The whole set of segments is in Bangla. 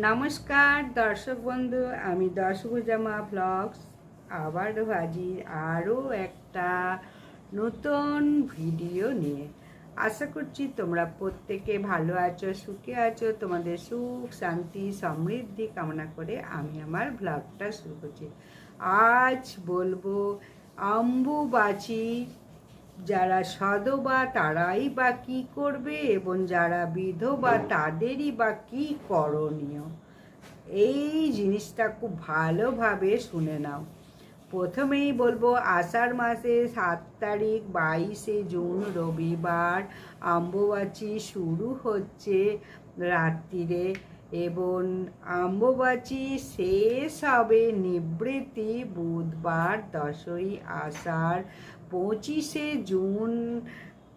নমস্কার, দর্শক বন্ধু, আমি দশভুজামা ব্লগস। আবারও হাজির আরও একটা নতুন ভিডিও নিয়ে। আশা করছি তোমরা প্রত্যেকে ভালো আছো, সুখে আছো। তোমাদের সুখ, শান্তি, সমৃদ্ধি কামনা করে আমি আমার ব্লগটা শুরু করছি। আজ বলব অম্বুবাচী যারা সধবা তারাই বা কি করবে এবং যারা বিধবা তাদেরই বা কি করণীয়? এই জিনিসটা খুব ভালোভাবে শুনে নাও। প্রথমেই বলব, আষাঢ় মাসে সাত তারিখ বাইশে জুন রবিবার অম্বুবাচী শুরু হচ্ছে রাত্রিরে। এবং অম্বুবাচী শেষ হবে নিবৃত্তি বুধবার দশই আষাঢ় পঁচিশে জুন,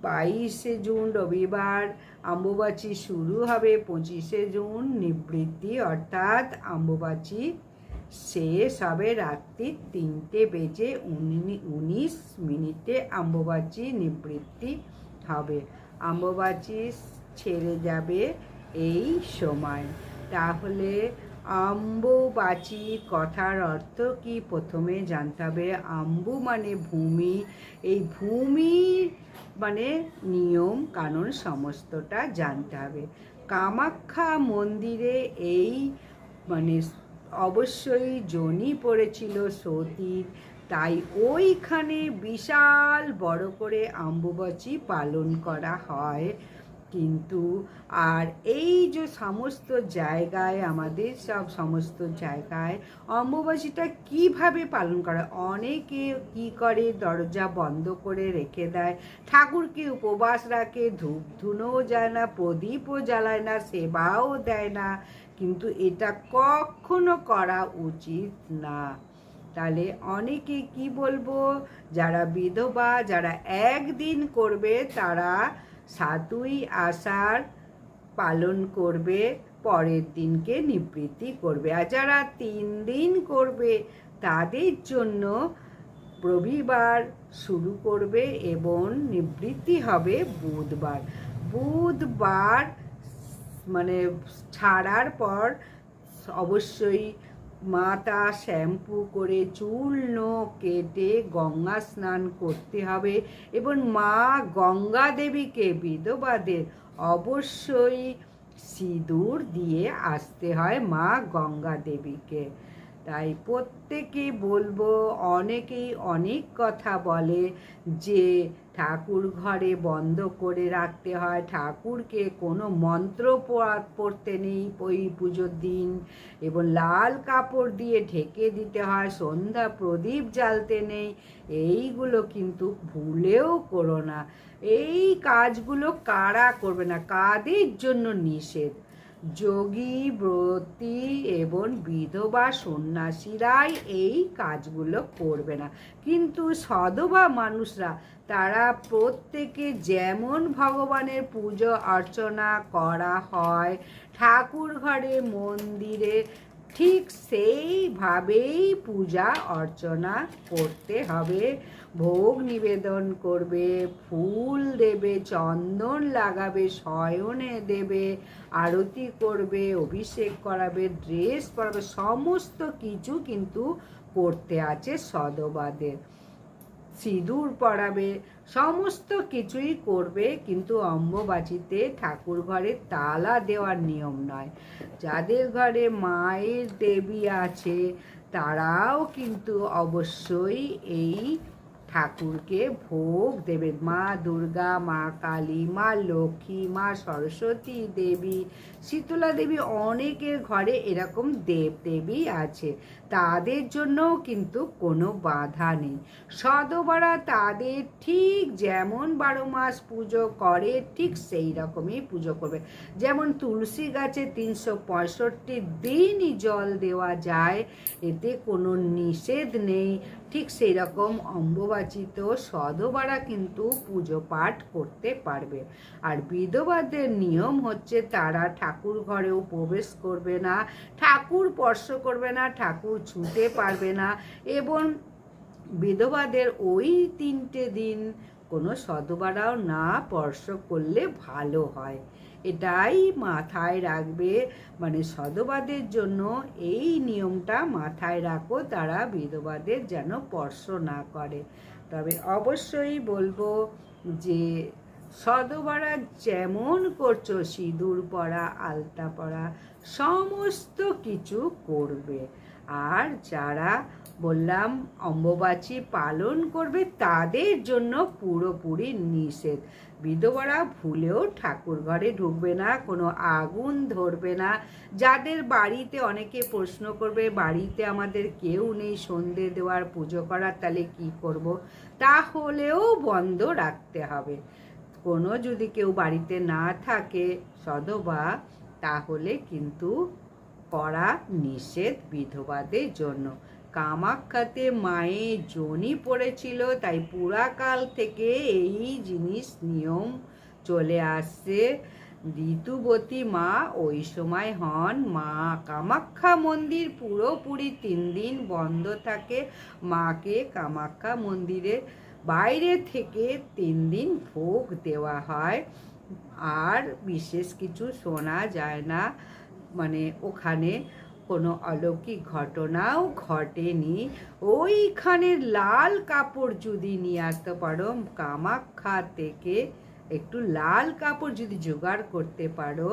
বাইশে জুন রবিবার। অম্বুবাচী শুরু হবে পঁচিশে জুন নিবৃত্তি, অর্থাৎ অম্বুবাচী শেষ হবে রাত্রি তিনটে বেজে উনি, উনিশ মিনিটে অম্বুবাচী নিবৃত্তি হবে। অম্বুবাচী ছেড়ে যাবে এই সময়। তাহলে অম্বুবাচী কথার অর্থ কি? প্রথমে জানতে হবে, আম্বু মানে ভূমি। এই ভূমি মানে নিয়ম, কানুন সমস্তটা জানতে হবে। কামাখ্যা মন্দিরে এই মানে অবশ্যই জনি পড়েছিল সতীর। তাই ওইখানে বিশাল বড় করে অম্বুবাচী পালন করা হয়। কিন্তু আর এই যে সমস্ত জায়গায়, আমাদের সব সমস্ত জায়গায় অম্বুবাচীটা কীভাবে পালন করা? অনেকে কি করে? দরজা বন্ধ করে রেখে দেয়। ঠাকুরকে উপবাস রাখে ধূপ ধুনোও যায় না, প্রদীপও জ্বালায় না, সেবাও দেয় না। কিন্তু এটা কখনো করা উচিত না। তাহলে অনেকে কি বলব? যারা বিধবা, যারা একদিন করবে, তারা সাতই আষাঢ় পালন করবে, পরের দিনকে নিবৃত্তি করবে। আর যারা তিন দিন করবে, তাদের জন্য রবিবার শুরু করবে এবং নিবৃত্তি হবে বুধবার। বুধবার মানে ছাড়ার পর অবশ্যই মাথা শ্যাম্পু করে চূর্ণ কেটে গঙ্গা স্নান করতে হবে এবং মা গঙ্গা দেবীকে বিধবাদের অবশ্যই সিঁদুর দিয়ে আসতে হয় মা গঙ্গা দেবীকে তাই প্রত্যেকে বলব, অনেকেই অনেক কথা বলে যে ঠাকুর ঘরে বন্ধ করে রাখতে হয়। ঠাকুরকে কোনো মন্ত্র পড়তে নেই ওই পুজোর দিন। এবং লাল কাপড় দিয়ে ঢেকে দিতে হয়, সন্ধ্যা প্রদীপ জ্বালতে নেই। এইগুলো কিন্তু ভুলেও করো না। এই কাজগুলো কারা করবে না? কাদের জন্য নিষেধ? যোগী, ব্রতি এবং বিধবা সন্ন্যাসীরাই এই কাজগুলো করবে না। কিন্তু সধবা মানুষরা, তারা প্রত্যেকে যেমন ভগবানের পুজো অর্চনা করা হয় ঠাকুর ঘরে মন্দিরে ঠিক সেইভাবেই পূজা অর্চনা করতে হবে। ভোগ নিবেদন করবে, ফুল দেবে, চন্দন লাগাবে, শয়নে দেবে, আরতি করবে, অভিষেক করাবে, ড্রেস পরাবে, সমস্ত কিছু কিন্তু করতে আছে সদবাদের। সিঁদুর পরাবে, সমস্ত কিছুই করবে, কিন্তু অম্ববাচিতে ঠাকুর ঘরে তালা দেওয়ার নিয়ম নয়। যাদের ঘরে মায়ের দেবী আছে, তারাও কিন্তু অবশ্যই এই ঠাকুরকে ভোগ দেবে মা দুর্গা, মা কালী, মা লক্ষ্মী, মা সরস্বতী দেবী, শীতলা দেবী অনেকের ঘরে এরকম দেব দেবী আছে। তাদের জন্যও কিন্তু কোনো বাধা নেই। সদবারা তাদের ঠিক যেমন বারো মাস পুজো করে, ঠিক সেই রকমই পুজো করবে। যেমন তুলসী গাছে তিনশো পঁয়ষট্টি দিনই জল দেওয়া যায়, এতে কোনো নিষেধ নেই। ঠিক সেই রকম অম্বুবাচিত সদবারা কিন্তু পুজো পাঠ করতে পারবে। আর বিধবাদের নিয়ম হচ্ছে তারা ঠাকুর ঘরেও প্রবেশ করবে না, ঠাকুর স্পর্শ করবে না, ঠাকুর ছুঁতে পারবে না। এবং বিধবাদের ওই তিনটে দিন কোনো সদবারাও না, স্পর্শ করলে ভালো হয়। এটাই মাথায় রাখবে। মানে সদবাদের জন্য এই নিয়মটা মাথায় রাখো, তারা বিধবাদের যেন স্পর্শ না করে। তবে অবশ্যই বলব যে সদবারা যেমন করছ, সিঁদুর পরা, আলতা পরা, সমস্ত কিছু করবে। আর যারা বললাম অম্বুবাচী পালন করবে তাদের জন্য পুরোপুরি নিষেধ। বিধবারা ভুলেও ঠাকুর ঘরে ঢুকবে না, কোনো আগুন ধরবে না। যাদের বাড়িতে অনেকে প্রশ্ন করবে, বাড়িতে আমাদের কেউ নেই, সন্ধে দেওয়ার পুজো করার, তাহলে কি করব? তাহলেও বন্ধ রাখতে হবে। কোনো যদি কেউ বাড়িতে না থাকে সদবা, তাহলে কিন্তু করা নিষেধ বিধবাদের জন্য। কামাখ্যাতে মায়ের জনি পড়েছিল, তাই পুরাকাল থেকে এই জিনিস নিয়ম চলে আসছে। ঋতুবতী মা ওই সময় হন মা কামাখ্যা মন্দির। পুরোপুরি তিন দিন বন্ধ থাকে মাকে কামাখ্যা মন্দিরে। বাইরে থেকে তিন দিন ভোগ দেওয়া হয়। আর বিশেষ কিছু শোনা যায় না। মানে ওখানে কোনো অলৌকিক ঘটনাও ঘটেনি। ওইখানে লাল কাপড় যদি নিয়ে আসতে পারো, কামাখ্যা থেকে একটু লাল কাপড় যদি জোগাড় করতে পারো,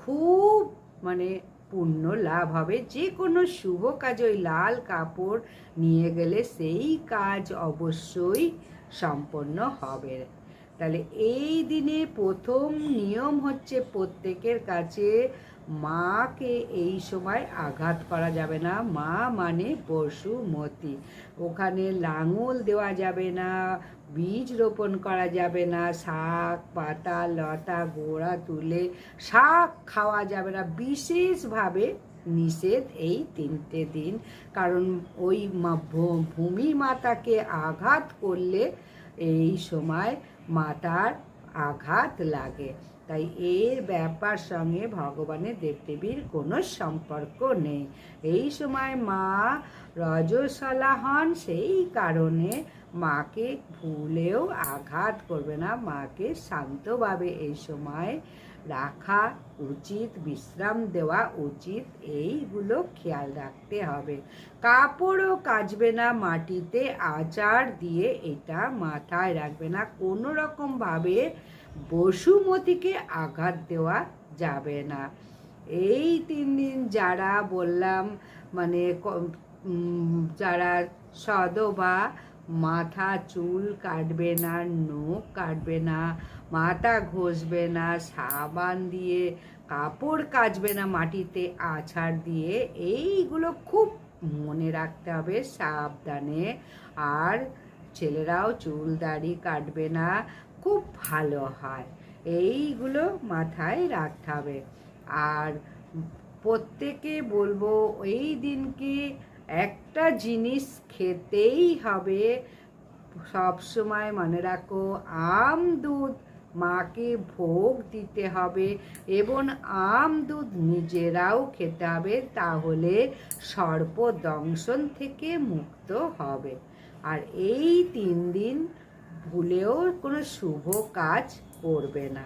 খুব মানে পুণ্য লাভ হবে। যে কোনো শুভ কাজ ওই লাল কাপড় নিয়ে গেলে সেই কাজ অবশ্যই সম্পন্ন হবে। তাহলে এই দিনে প্রথম নিয়ম হচ্ছে প্রত্যেকের কাছে মাকে এই সময় আঘাত করা যাবে না। মা মানে পশুমতি ওখানে লাঙল দেওয়া যাবে না, বীজ রোপণ করা যাবে না, শাক, পাতা, লতা, গোড়া তুলে শাক খাওয়া যাবে না। বিশেষভাবে নিষেধ এই তিনটে দিন। কারণ ওই ভূমি মাতাকে আঘাত করলে এই সময় মাতার আঘাত লাগে। তাই এর ব্যাপার সঙ্গে ভগবানের দেবদেবীর কোনো সম্পর্ক নেই। এই সময় মা রজস্বলা হন, সেই কারণে মাকে ভুলেও আঘাত করবে না। মাকে শান্তভাবে এই সময় রাখা উচিত, বিশ্রাম দেওয়া উচিত, এইগুলো খেয়াল রাখতে হবে। কাপড়ও কাচবে না, মাটিতে আচার দিয়ে এটা মাথায় রাখবে না। কোনো রকমভাবে বসুমতিকে আঘাত দেওয়া যাবে না। এই তিন দিন যারা বললাম মানে যারা সদবা মাথা চুল কাটবে না, নখ কাটবে না, মাথা ঘষবে না, সাবান দিয়ে কাপড় কাচবে না, মাটিতে আছাড় দিয়ে, এইগুলো খুব মনে রাখতে হবে সাবধানে। আর ছেলেরাও চুল দাড়ি কাটবে না খুব ভালো হয়। এইগুলো মাথায় রাখতে হবে। আর প্রত্যেকে বলব, এই দিনকে একটা জিনিস খেতেই হবে? সব সময় মনে রাখো, আম দুধ মাকে ভোগ দিতে হবে এবং আম দুধ নিজেরাও খেতে হবে, তাহলে সর্পদংশন থেকে মুক্ত হবে। আর এই তিন দিন ভুলেও কোনো শুভ কাজ করবে না।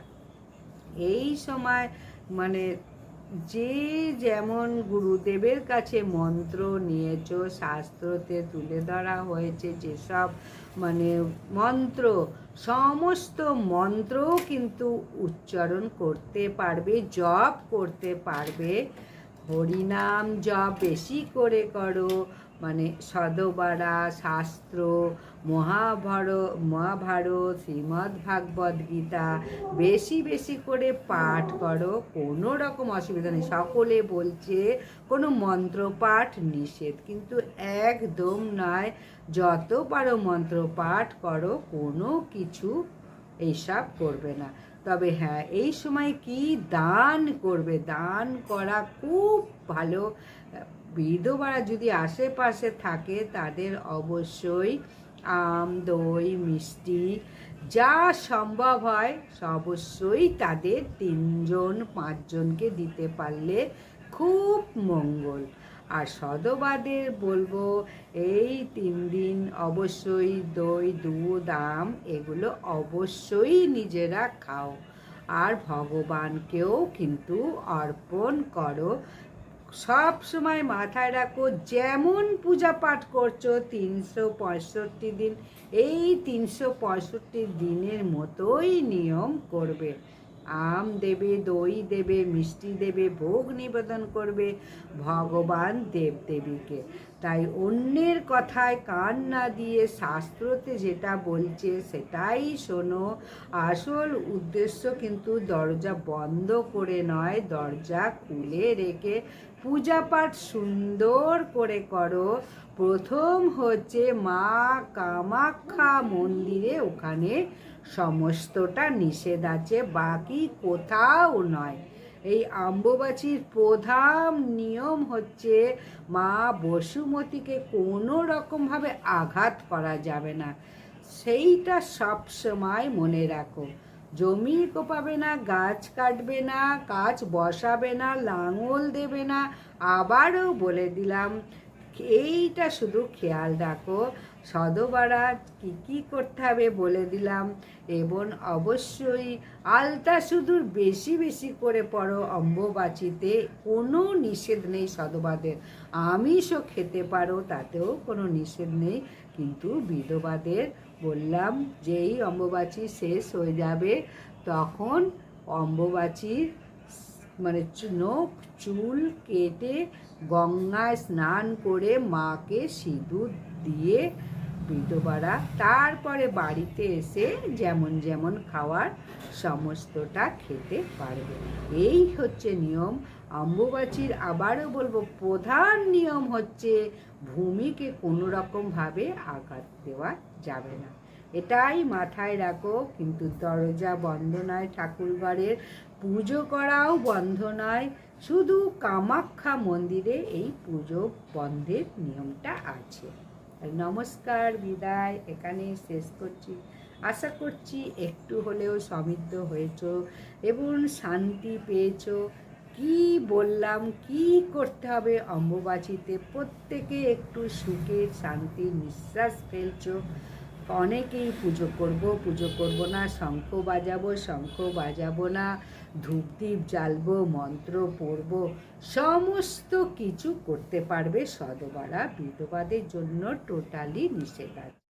এই সময় মানে যে যেমন গুরুদেবের কাছে মন্ত্র নিয়েছ, শাস্ত্রতে তুলে ধরা হয়েছে যেসব মানে মন্ত্র, সমস্ত মন্ত্র কিন্তু উচ্চারণ করতে পারবে, জপ করতে পারবে। হরিনাম জপ বেশি করে করো মানে সদবারা, শাস্ত্র মহাভারত মহাভারত, শ্রীমদ্ ভাগবত গীতা, বেশি বেশি করে পাঠ করো, কোনো রকম অসুবিধা নেই। সকলে বলছে, কোনো মন্ত্র পাঠ নিষেধ। কিন্তু একদম নয়, যত পারো মন্ত্র পাঠ করো, কোনো কিছু এইসব করবে না। তবে হ্যাঁ এই সময় কি দান করবে? দান করা খুব ভালো বিধবারা যদি আশেপাশে থাকে, তাদের অবশ্যই আম, দই, মিষ্টি যা সম্ভব হয়, অবশ্যই তাদের তিনজন, পাঁচজনকে দিতে পারলে খুব মঙ্গল। আর সদবাদের বলব, এই তিন দিন অবশ্যই দই, দুধ, আম, এগুলো অবশ্যই নিজেরা খাও। আর ভগবানকেও কিন্তু অর্পণ করো। সব সময় মাথায় রাখো, যেমন পূজা পাঠ করছ তিনশো পঁয়ষট্টি দিন, এই তিনশো পঁয়ষট্টি দিনের মতোই নিয়ম করবে। আম দেবে, দই দেবে, মিষ্টি দেবে, ভোগ নিবেদন করবে ভগবান দেবদেবীকে। তাই অন্যের কথায় কান না দিয়ে শাস্ত্রতে যেটা বলছে সেটাই শোনো। আসল উদ্দেশ্য কিন্তু দরজা বন্ধ করে নয়, দরজা খুলে রেখে পূজা পাঠ সুন্দর করে করো। প্রথম হচ্ছে মা কামাখ্যা মন্দিরে ওখানে সমস্তটা নিষেধ আছে, বাকি কোথাও নয়। এই আম্ববাচির প্রধান নিয়ম হচ্ছে মা বসুমতীকে কোনো রকমভাবে আঘাত করা যাবে না। সেইটা সব সময় মনে রাখো। জমি কোপাবে না, গাছ কাটবে না গাছ বসাবে না, লাঙল দেবে না, আবারও বলে দিলাম, এইটা শুধু খেয়াল রাখো। সদবারা কি কি করতে হবে বলে দিলাম, এবং অবশ্যই আলতা শুধু বেশি বেশি করে পড়ো, অম্ববাচিতে কোনো নিষেধ নেই সদবাদের। আমিষও খেতে পারো, তাতেও কোনো নিষেধ নেই, কিন্তু বিধবাদের বললাম, যেই অম্ববাচী শেষ হয়ে যাবে, তখন অম্ববাচীর মানে নখ, চুল কেটে গঙ্গায় স্নান করে মাকে সিঁদুর দিয়ে বিধবারা তারপরে বাড়িতে এসে যেমন যেমন খাওয়ার সমস্তটা খেতে পারবে। এই হচ্ছে নিয়ম। অম্বুবাচীর আবারও বলব, প্রধান নিয়ম হচ্ছে ভূমিকে কোনো রকমভাবে আঘাত দেওয়া যাবে না। এটাই মাথায় রাখো, কিন্তু দরজা বন্ধ নয়, ঠাকুরঘরের পুজো করাও বন্ধ নয়, শুধু কামাখ্যা মন্দিরে এই পুজো বন্ধের নিয়মটা আছে। নমস্কার, বিদায়, এখানে শেষ করছি। আশা করছি একটু হলেও সমৃদ্ধ হয়েছ, এবং শান্তি পেয়েছ। কি বললাম, কি করতে হবে? অম্বুবাচিতে প্রত্যেকে একটু সুখের শান্তির নিঃশ্বাস ফেলছো। অনেকেই পুজো করব পুজো করব না, শঙ্খ বাজাবো শঙ্খ বাজাবো না, ধূপদীপ জ্বালবো, মন্ত্র পড়ব। সমস্ত কিছু করতে পারবে সদবারা, বিধবাদের জন্য টোটালি নিষেধ আছে